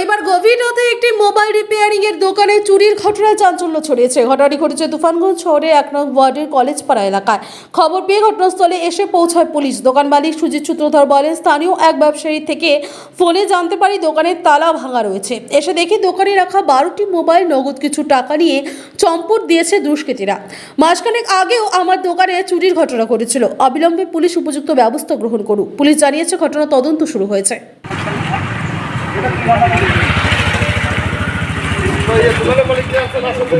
রবিবার গভীর রাতে একটি মোবাইল রিপেয়ারিং এর দোকানে চুরির ঘটনায় চাঞ্চল্য ছড়িয়েছে। ঘটনাটি ঘটেছে তুফানগঞ্জ শহরের এক নং ওয়ার্ডের কলেজপাড়া এলাকায়। খবর পেয়ে ঘটনাস্থলে এসে পৌঁছায় পুলিশ। দোকান মালিক সুজিত সূত্রধর বলেন, স্থানীয় এক ব্যবসায়ী থেকে ফোনে জানতে পারি দোকানের তালা ভাঙা রয়েছে। এসে দেখি দোকানে রাখা বারোটি মোবাইল, নগদ কিছু টাকা নিয়ে চম্পট দিয়েছে দুষ্কৃতীরা। মাসখানেক আগেও আমার দোকানে চুরির ঘটনা ঘটেছিল। অবিলম্বে পুলিশ উপযুক্ত ব্যবস্থা গ্রহণ করুক। পুলিশ জানিয়েছে, ঘটনা তদন্ত শুরু হয়েছে।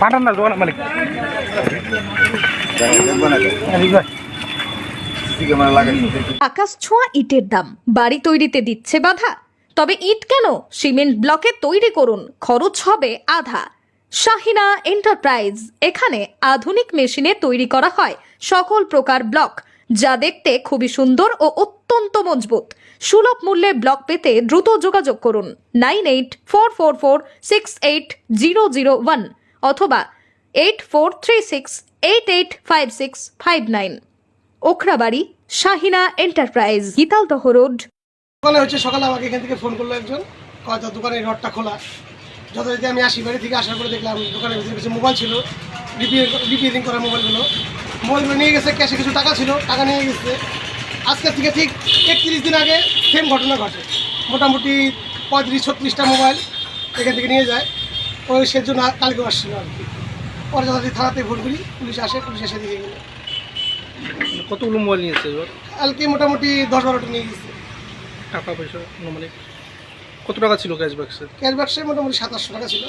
পাঠান না মালিক। আকাশ ছোঁয়া ইটের দাম। বাড়ি তৈরিতে দিচ্ছে বাধা। তবে ইট কেন? সিমেন্ট ব্লকে তৈরি করুন। খরচ হবে আধা। শাহিনা এন্টারপ্রাইজ। এখানে আধুনিক মেশিনে তৈরি করা হয়। সকল প্রকার ব্লক। যা দেখতে খুবই সুন্দর ও অত্যন্ত মজবুত। সুলভ মূল্যে ব্লক পেতে দ্রুত যোগাযোগ করুন nine eight four four four six eight zero zero one অথবা eight four three six eight eight five six five nine. Okhrabari, Shahina enterprise, Gitaldaha road. সকালে হচ্ছে, সকালে আমাকে এখান থেকে ফোন করল একজন। কয়, তোর দোকানের রডটা খোলা। যথারীতি আমি আসি, বাড়ি থেকে আসার পরে দেখলাম ভিতরে কিছু মোবাইল ছিল রিপেয়ারিং করা মোবাইলগুলো। মোবাইলগুলো নিয়ে গেছে ক্যাশে কিছু টাকা ছিল টাকা নিয়ে গেছে। আজকের থেকে ঠিক একত্রিশ দিন আগে সেম ঘটনা ঘটে। মোটামুটি পঁয়ত্রিশ ছত্রিশটা মোবাইল এখান থেকে নিয়ে যায়। ওই সেজন্য কালকে আসছিল আর কি। পরে যথারীতি থানাতে ফোন করি পুলিশ আসে পুলিশ এসে দিয়ে গেলো। কতগুলো মোবাইল নিয়েছে এবার? কালকে মোটামুটি দশ বারোটা নিয়ে গেছে। টাকা পয়সা মালিক কত টাকা ছিল ক্যাশ বাক্সে ক্যাশ বাক্সে মোটামুটি সাতাশশো টাকা ছিল।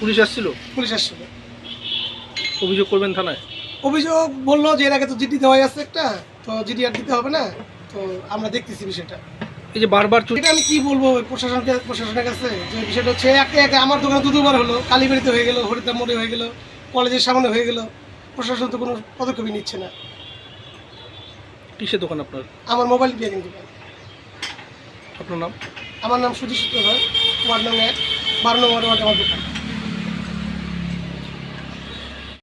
পুলিশ আসছিল? পুলিশ আসছিল। অভিযোগ করবেন থানায়? অভিযোগ বলল যে এর আগে তো জিডি দেওয়াই আছে একটা তো জিডি আর দিতে হবে না তো আমরা দেখতেছি বিষয়টা। এই যে বারবার চুরি এটা আমি কি বলব ওই প্রশাসনকে প্রশাসনের কাছে? যে বিষয়টা হচ্ছে একে একে আমার দোকানে দু দুবার হলো কালীবাড়িতে হয়ে গেলো হরিদ্বার মোড়ে হয়ে গেলো কলেজের সামনে হয়ে গেলো প্রশাসন তো কোনো পদক্ষেপই নিচ্ছে না। কিসের দোকান আপনার? আমার মোবাইল রিপেয়ারিং দোকান। আপনার নাম? আমার নাম সুজিত সূত্রধর ওয়ার্ড নাম এক বারো নম্বর ওয়ার্ড আমার দোকান।